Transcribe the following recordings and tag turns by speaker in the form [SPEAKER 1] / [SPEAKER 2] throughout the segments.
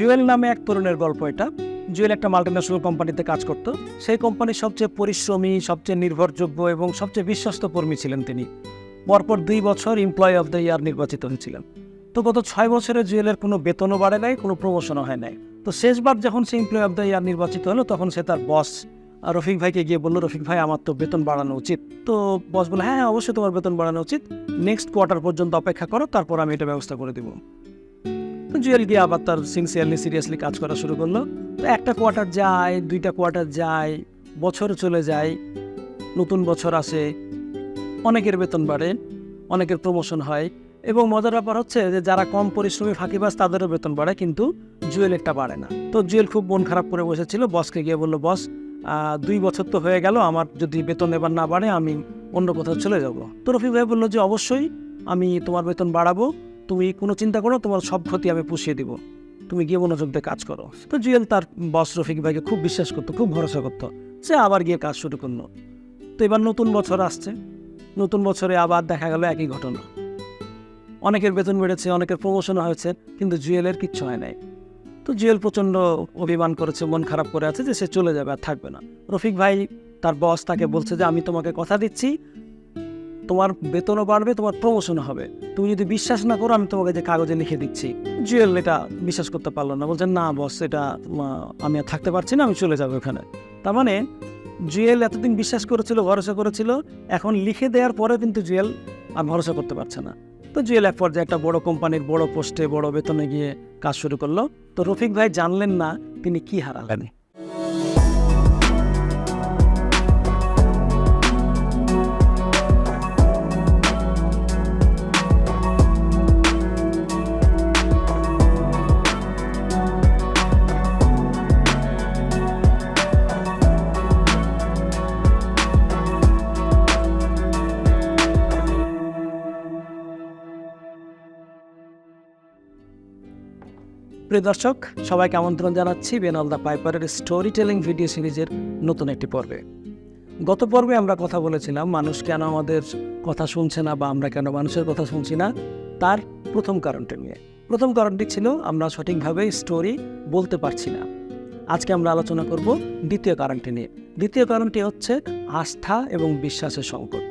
[SPEAKER 1] জুয়েল নামে এক তরুণের গল্প এটা। জুয়েল একটা মাল্টিন্যাশনাল কোম্পানিতে কাজ করত। সেই কোম্পানির সবচেয়ে পরিশ্রমী, সবচেয়ে নির্ভরযোগ্য এবং সবচেয়ে বিশ্বস্ত কর্মী ছিলেন তিনি। পরপর দুই বছর এমপ্লয় অফ দ্য ইয়ার নির্বাচিত হয়েছিলেন। তো গত ছয় বছরে জুয়েলের কোনো বেতনও বাড়ে নাই, কোনো প্রমোশনও হয় নাই। তো শেষবার যখন সে এমপ্লয় অফ দ্য ইয়ার নির্বাচিত হলো, তখন সে তার বস রফিক ভাইকে গিয়ে বলল, রফিক ভাই, আমার তো বেতন বাড়ানো উচিত। তো বস বলে হ্যাঁ হ্যাঁ অবশ্যই তোমার বেতন বাড়ানো উচিত। নেক্সট কোয়ার্টার পর্যন্ত অপেক্ষা করো, তারপর আমি এটা ব্যবস্থা করে দেবো। জুয়েল গিয়ে আবার তার সিনসিয়ারলি সিরিয়াসলি কাজ করা শুরু করল। তো একটা কোয়ার্টার যায়, দুইটা কোয়ার্টার যায়, বছর চলে যায়, নতুন বছর আসে, অনেকের বেতন বাড়ে, অনেকের প্রমোশন হয়। এবং মজার ব্যাপার হচ্ছে যে যারা কম পরিশ্রমী, ফাঁকিবাজ, তাদেরও বেতন বাড়ে, কিন্তু জুয়েলেরটা বাড়ে না। তো জুয়েল খুব মন খারাপ করে বসেছিল বসকে গিয়ে বলল বস দুই বছর তো হয়ে গেল, আমার যদি বেতন এবার না বাড়ে, আমি অন্য কোথাও চলে যাব। তো রফিক ভাই বলল যে, অবশ্যই আমি তোমার বেতন বাড়াবো। তুমি কোনো চিন্তা করো, তোমার সব ক্ষতি আমি পুষিয়ে দিব। তুমি গিয়ে মনোযোগ দিয়ে কাজ করো। তো জুয়েল তার বস রফিক ভাইকে খুব বিশ্বাস করতো, খুব ভরসা করতো। সে আবার গিয়ে কাজ শুরু করল। তো এবার নতুন বছর আসছে। নতুন বছরে আবার দেখা গেল একই ঘটনা। অনেকের বেতন বেড়েছে, অনেকের প্রমোশন হয়েছে, কিন্তু জুয়েলের কিচ্ছু হয় নাই। তো জুয়েল প্রচণ্ড অভিমান করেছে, মন খারাপ করে আছে যে সে চলে যাবে আর থাকবে না। রফিক ভাই তার বস তাকে বলছে যে, আমি তোমাকে কথা দিচ্ছি তোমার বেতনও বাড়বে, তোমার প্রমোশনও হবে। তুমি যদি বিশ্বাস না করো, আমি তোমাকে যে কাগজে লিখে দিচ্ছি। জুয়েল এটা বিশ্বাস করতে পারল না। বলছেন না বস এটা আমি আর থাকতে পারছি না, আমি চলে যাব এখানে। তার মানে জুয়েল এতদিন বিশ্বাস করেছিল, ভরসা করেছিল, এখন লিখে দেওয়ার পরে কিন্তু জুয়েল আর ভরসা করতে পারছে না। তো জুয়েল এক পর্যায়ে একটা বড় কোম্পানির বড় পোস্টে, বড় বেতনে গিয়ে কাজ শুরু করল। তো রফিক ভাই জানলেন না তিনি কি হারালেন। প্রিয় দর্শক, সবাইকে আমন্ত্রণ জানাচ্ছি বেনাল দ্য পাইপারের স্টোরি টেলিং ভিডিও সিরিজের নতুন একটি পর্বে। গত পর্বে আমরা কথা বলেছিলাম, মানুষ কেন আমাদের কথা শুনছে না বা আমরা কেন মানুষের কথা শুনছি না, তার প্রথম কারণটি নিয়ে। প্রথম কারণটি ছিল, আমরা সঠিকভাবে স্টোরি বলতে পারছি না। আজকে আমরা আলোচনা করব দ্বিতীয় কারণটি নিয়ে। দ্বিতীয় কারণটি হচ্ছে আস্থা এবং বিশ্বাসের সংকট।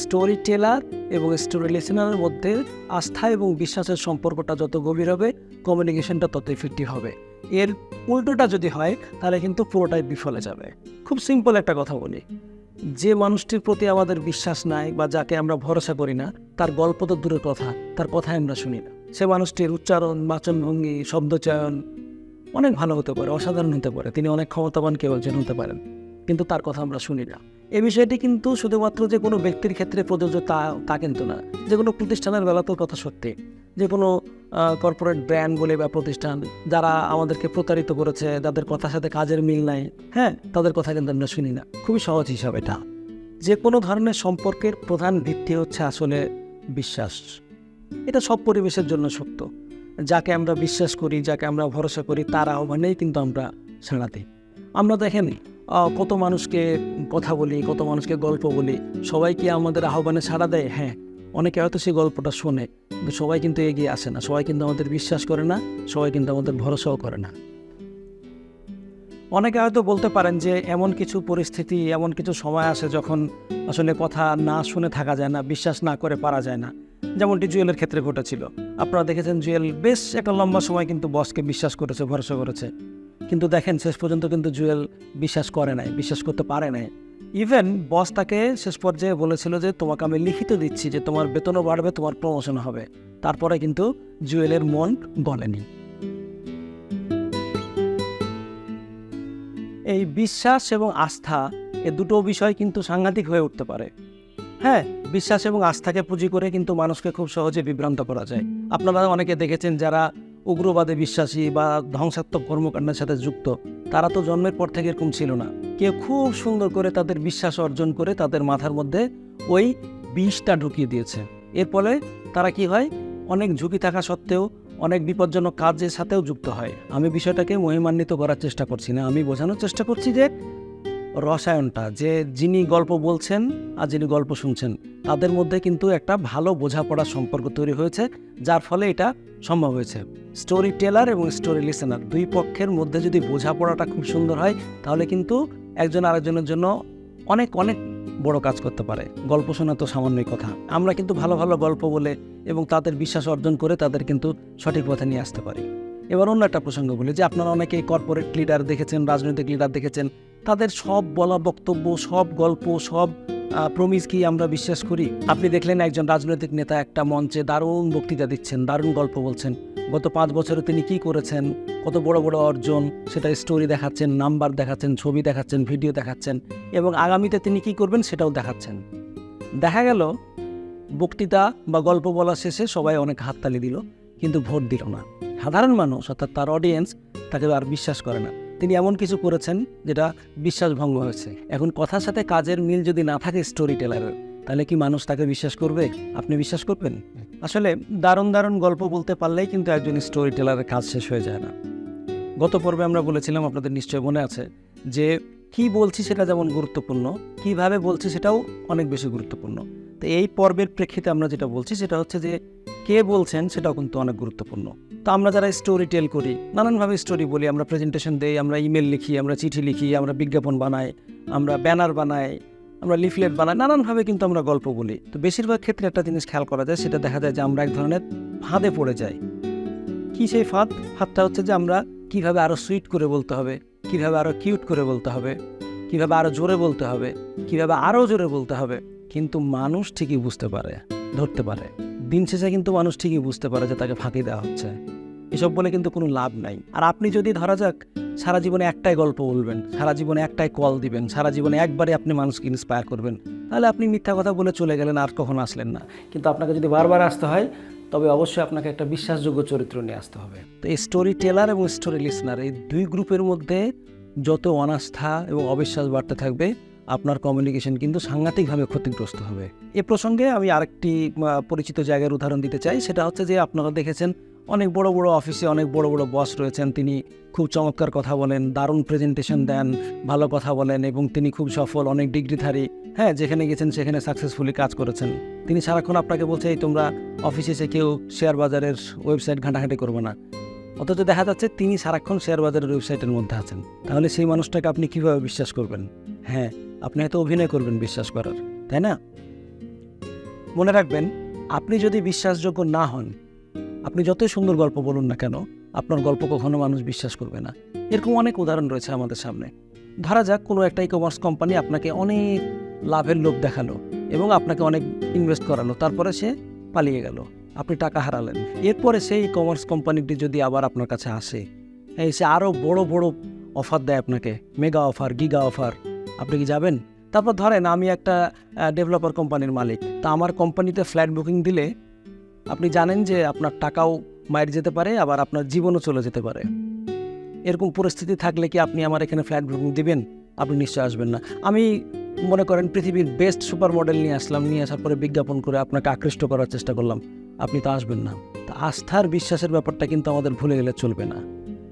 [SPEAKER 1] স্টোরি টেলার এবং স্টোরি লিসেনারের মধ্যে আস্থা এবং বিশ্বাসের সম্পর্কটা যত গভীর হবে কমিউনিকেশনটা তত ইফেক্টিভ হবে। এর উল্টোটা যদি হয়, তাহলে কিন্তু পুরোটাই বিফলে যাবে। খুব সিম্পল একটা কথা বলি। যে মানুষটির প্রতি আমাদের বিশ্বাস নাই বা যাকে আমরা ভরসা করি না, তার গল্প তো দূরের কথা, তার কথাই আমরা শুনি না। সে মানুষটির উচ্চারণ বাচনভঙ্গি শব্দচয়ন অনেক ভালো হতে পারে, অসাধারণ হতে পারে। তিনি অনেক ক্ষমতাবান কেউ একজন হতে পারেন, কিন্তু তার কথা আমরা শুনি না। এ বিষয়টি কিন্তু শুধুমাত্র যে কোনো ব্যক্তির ক্ষেত্রে প্রযোজ্য তা তা কিন্তু না। যে কোনো প্রতিষ্ঠানের বেলাতেও কথা সত্যি। যে কোনো কর্পোরেট ব্র্যান্ড বলে বা প্রতিষ্ঠান যারা আমাদেরকে প্রতারিত করেছে, যাদের কথার সাথে কাজের মিল নাই হ্যাঁ? তাদের কথা কিন্তু আমরা শুনি না। খুবই সহজ হিসাব এটা। যে কোনো ধরনের সম্পর্কের প্রধান ভিত্তি হচ্ছে আসলে বিশ্বাস। এটা সব পরিবেশের জন্য সত্য। যাকে আমরা বিশ্বাস করি, যাকে আমরা ভরসা করি, তার আহ্বানেই কিন্তু আমরা সাড়া দিই আমরা দেখেন কত মানুষকে কথা বলি, কত মানুষকে গল্প বলি, সবাই কি আমাদের আহ্বানে সাড়া দেয়? হ্যাঁ। অনেকে হয়তো সেই গল্পটা শোনে, কিন্তু সবাই কিন্তু এগিয়ে আসে না। সবাই কিন্তু আমাদের বিশ্বাস করে না, সবাই কিন্তু আমাদের ভরসাও করে না। অনেকে হয়তো বলতে পারেন যে, এমন কিছু পরিস্থিতি, এমন কিছু সময় আসে যখন আসলে কথা না শুনে থাকা যায় না, বিশ্বাস না করে পারা যায় না। যেমনটি জুয়েলের ক্ষেত্রে ঘটেছিল। আপনারা দেখেছেন জুয়েল বেশ একটা লম্বা সময় কিন্তু বসকে বিশ্বাস করেছে, ভরসা করেছে। কিন্তু দেখেন, শেষ পর্যন্ত কিন্তু জুয়েল বিশ্বাস করে নাই, বিশ্বাস করতে পারে নাই। ইভেন বস তাকে শেষ পর্যায়ে বলেছিল যে, তোমাকে আমি লিখিত দিচ্ছি যে, তোমার বেতনও বাড়বে, তোমার প্রমোশন হবে। তারপরে কিন্তু জুয়েলের মন গলেনি। এই বিশ্বাস এবং আস্থা এ দুটো বিষয় কিন্তু সাংঘাতিক হয়ে উঠতে পারে। হ্যাঁ বিশ্বাস এবং আস্থাকে পুঁজি করে কিন্তু মানুষকে খুব সহজে বিভ্রান্ত করা যায়। আপনারা অনেকে দেখেছেন যারা উগ্রবাদে বিশ্বাসী বা ধ্বংসাত্মক কর্মকাণ্ডের সাথে যুক্ত। তারা তো জন্মের পর থেকে এরকম ছিল না। কেউ খুব সুন্দর করে তাদের বিশ্বাস অর্জন করে তাদের মাথার মধ্যে ওই বিষটা ঢুকিয়ে দিয়েছে। এর ফলে তারা কি হয়? অনেক ঝুঁকি থাকা সত্ত্বেও, অনেক বিপজ্জনক কাজের সাথেও যুক্ত হয়। আমি বিষয়টাকে মহিমান্বিত করার চেষ্টা করছি না। আমি বোঝানোর চেষ্টা করছি যে রসায়নটা, যে যিনি গল্প বলছেন আর যিনি গল্প শুনছেন, তাদের মধ্যে কিন্তু একটা ভালো বোঝাপড়ার সম্পর্ক তৈরি হয়েছে, যার ফলে এটা সম্ভব হয়েছে। স্টোরি টেলার এবং স্টোরি লিসেনার দুই পক্ষের মধ্যে যদি বোঝাপড়াটা খুব সুন্দর হয়, তাহলে কিন্তু একজন আরেকজনের জন্য অনেক অনেক বড় কাজ করতে পারে। গল্প শোনা তো সামান্যই কথা। আমরা কিন্তু ভালো ভালো গল্প বলে এবং তাদের বিশ্বাস অর্জন করে তাদের কিন্তু সঠিক পথে নিয়ে আসতে পারি। এবার অন্য একটা প্রসঙ্গ বলি যে আপনারা অনেকে কর্পোরেট লিডার দেখেছেন, রাজনৈতিক লিডার দেখেছেন, তাদের সব বলা বক্তব্য, সব গল্প, সব প্রমিস কি আমরা বিশ্বাস করি? আপনি দেখলেন একজন রাজনৈতিক নেতা একটা মঞ্চে দারুণ বক্তৃতা দিচ্ছেন, দারুণ গল্প বলছেন। গত পাঁচ বছরে তিনি কি করেছেন? কত বড় বড় অর্জন, সেটা স্টোরি দেখাচ্ছেন নাম্বার দেখাচ্ছেন, ছবি দেখাচ্ছেন ভিডিও দেখাচ্ছেন এবং আগামীতে তিনি কি করবেন সেটাও দেখাচ্ছেন। দেখা গেল, বক্তৃতা বা গল্প বলা শেষে সবাই অনেক হাততালি দিল, কিন্তু ভোট দিল না। সাধারণ মানুষ, অর্থাৎ তার অডিয়েন্স তাকে আর বিশ্বাস করে না। তিনি এমন কিছু করেছেন যেটা বিশ্বাসভঙ্গ হয়েছে। এখন কথার সাথে কাজের মিল যদি না থাকে স্টোরি টেলারের তাহলে কি মানুষ তাকে বিশ্বাস করবে? আপনি বিশ্বাস করবেন? আসলে দারুণ দারুণ গল্প বলতে পারলেই কিন্তু একজন স্টোরি টেলারের কাজ শেষ হয়ে যায় না। গত পর্বে আমরা বলেছিলাম আপনাদের নিশ্চয় মনে আছে যে কি বলছি সেটা যেমন গুরুত্বপূর্ণ, কীভাবে বলছি সেটাও অনেক বেশি গুরুত্বপূর্ণ। তো এই পর্বের প্রেক্ষিতে আমরা যেটা বলছি সেটা হচ্ছে যে কে বলছেন সেটাও কিন্তু অনেক গুরুত্বপূর্ণ। তো আমরা যারা স্টোরি টেল করি, নানানভাবে স্টোরি বলি, আমরা প্রেজেন্টেশন দেই, আমরা ইমেল লিখি, আমরা চিঠি লিখি, আমরা বিজ্ঞাপন বানাই, আমরা ব্যানার বানাই, আমরা লিফলেট বানাই, নানানভাবে কিন্তু আমরা গল্প বলি। তো বেশিরভাগ ক্ষেত্রে একটা জিনিস খেয়াল করা যায়, সেটা দেখা যায় যে আমরা এক ধরনের ফাঁদে পড়ে যাই। কি সেই ফাঁদ? ফাঁদটা হচ্ছে যে আমরা কীভাবে আরও সুইট করে বলতে হবে, কীভাবে আরও কিউট করে বলতে হবে, কীভাবে আরও জোরে বলতে হবে, কীভাবে আরও জোরে বলতে হবে। কিন্তু মানুষ ঠিকই বুঝতে পারে, ধরতে পারে। দিন শেষে কিন্তু মানুষ ঠিকই বুঝতে পারে যে তাকে ফাঁকি দেওয়া হচ্ছে। এসব বলে কিন্তু কোনো লাভ নাই। আর আপনি যদি ধরা যাক, সারা জীবনে একটাই গল্প বলবেন, সারা জীবনে একটাই কল দিবেন, সারা জীবনে একবারে আপনি মানুষকে ইন্সপায়ার করবেন, তাহলে আপনি মিথ্যা কথা বলে চলে গেলেন আর কখনো আসলেন না। কিন্তু আপনাকে যদি বারবার আসতে হয়, তবে অবশ্যই আপনাকে একটা বিশ্বাসযোগ্য চরিত্র নিয়ে আসতে হবে। তো এই স্টোরি টেলার এবং স্টোরি লিসনার এই দুই গ্রুপের মধ্যে যত অনাস্থা এবং অবিশ্বাস বাড়তে থাকবে, আপনার কমিউনিকেশন কিন্তু সাংঘাতিকভাবে ক্ষতিগ্রস্ত হবে। এ প্রসঙ্গে আমি আরেকটি পরিচিত জায়গার উদাহরণ দিতে চাই, সেটা হচ্ছে যে আপনারা দেখেছেন অনেক বড় বড় অফিসে অনেক বড় বড় বস রয়েছেন। তিনি খুব চমৎকার কথা বলেন দারুণ প্রেজেন্টেশন দেন ভালো কথা বলেন এবং তিনি খুব সফল অনেক ডিগ্রিধারী। হ্যাঁ যেখানে গেছেন সেখানে সাকসেসফুলি কাজ করেছেন। তিনি সারাক্ষণ আপনাকে বলছে এই তোমরা অফিসে এসে কেউ শেয়ার বাজারের ওয়েবসাইট ঘাঁটাঘাঁটি করবে না। অথচ দেখা যাচ্ছে তিনি সারাক্ষণ শেয়ার বাজারের ওয়েবসাইটের মধ্যে আছেন। তাহলে সেই মানুষটাকে আপনি কীভাবে বিশ্বাস করবেন? হ্যাঁ আপনি হয়তো অভিনয় করবেন বিশ্বাস করার তাই না? মনে রাখবেন আপনি যদি বিশ্বাসযোগ্য না হন আপনি যতই সুন্দর গল্প বলুন না কেন, আপনার গল্প কখনো মানুষ বিশ্বাস করবে না। এরকম অনেক উদাহরণ রয়েছে আমাদের সামনে। ধরা যাক কোনো একটা ই কমার্স কোম্পানি আপনাকে অনেক লাভের লোভ দেখাল এবং আপনাকে অনেক ইনভেস্ট করালো, তারপরে সে পালিয়ে গেল। আপনি টাকা হারালেন। এরপরে সেই কমার্স কোম্পানিটি যদি আবার আপনার কাছে আসে এসে আরও বড় বড় অফার দেয় আপনাকে মেগা অফার গিগা অফার আপনি কি যাবেন? তারপর ধরেন আমি একটা ডেভেলপার কোম্পানির মালিক। তা আমার কোম্পানিতে ফ্ল্যাট বুকিং দিলে আপনি জানেন যে আপনার টাকাও মায়ের যেতে পারে, আবার আপনার জীবনও চলে যেতে পারে। এরকম পরিস্থিতি থাকলে কি আপনি আমার এখানে ফ্ল্যাট বুকিং দিবেন? আপনি নিশ্চয় আসবেন না। আমি মনে করেন পৃথিবীর বেস্ট সুপার মডেল নিয়ে আসলাম, নিয়ে আসার পরে বিজ্ঞাপন করে আপনাকে আকৃষ্ট করার চেষ্টা করলাম। আপনি তো আসবেন না। তা আস্থার বিশ্বাসের ব্যাপারটা কিন্তু আমাদের ভুলে গেলে চলবে না।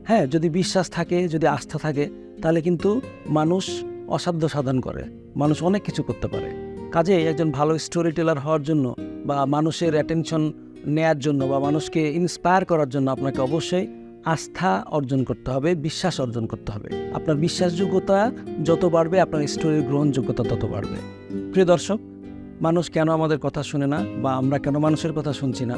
[SPEAKER 1] হ্যাঁ যদি বিশ্বাস থাকে, যদি আস্থা থাকে, তাহলে কিন্তু মানুষ অসাধ্য সাধন করে। মানুষ অনেক কিছু করতে পারে। কাজে একজন ভালো স্টোরি টেলার হওয়ার জন্য বা মানুষের অ্যাটেনশন নেয়ার জন্য বা মানুষকে ইন্সপায়ার করার জন্য আপনাকে অবশ্যই আস্থা অর্জন করতে হবে, বিশ্বাস অর্জন করতে হবে। আপনার বিশ্বাসযোগ্যতা যত বাড়বে, আপনার স্টোরির গ্রহণযোগ্যতা তত বাড়বে। প্রিয় দর্শক, মানুষ কেন আমাদের কথা শুনে না বা আমরা কেন মানুষের কথা শুনছি না?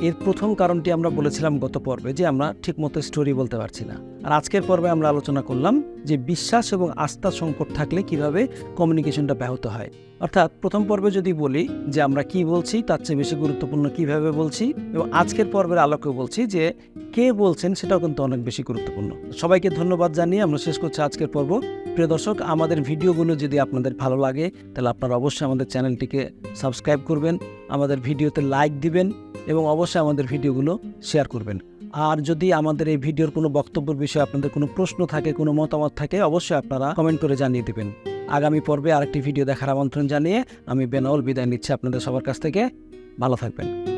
[SPEAKER 1] এর প্রথম কারণটি আমরা বলেছিলাম গত পর্বে যে আমরা ঠিকমতো স্টোরি বলতে পারছি না। আর আজকের পর্বে আমরা আলোচনা করলাম যে বিশ্বাস এবং আস্থা সংকট থাকলে কীভাবে কমিউনিকেশনটা ব্যাহত হয়। অর্থাৎ প্রথম পর্বে যদি বলি যে আমরা কি বলছি, তার চেয়ে বেশি গুরুত্বপূর্ণ কীভাবে বলছি এবং আজকের পর্বের আলোকে বলছি যে কে বলছেন সেটাও কিন্তু অনেক বেশি গুরুত্বপূর্ণ। সবাইকে ধন্যবাদ জানিয়ে আমরা শেষ করছি আজকের পর্ব। প্রিয় দর্শক, আমাদের ভিডিওগুলো যদি আপনাদের ভালো লাগে, তাহলে আপনারা অবশ্যই আমাদের চ্যানেলটিকে সাবস্ক্রাইব করবেন, আমাদের ভিডিওতে লাইক দিবেন এবং অবশ্যই আমাদের ভিডিওগুলো শেয়ার করবেন। আর যদি আমাদের এই ভিডিওর কোনো বক্তব্যের বিষয়ে আপনাদের কোনো প্রশ্ন থাকে, কোনো মতামত থাকে, অবশ্যই আপনারা কমেন্ট করে জানিয়ে দেবেন। আগামী পর্বে আরেকটি ভিডিও দেখার আমন্ত্রণ জানিয়ে আমি বেনাউল বিদায় নিচ্ছি আপনাদের সবার কাছ থেকে। ভালো থাকবেন।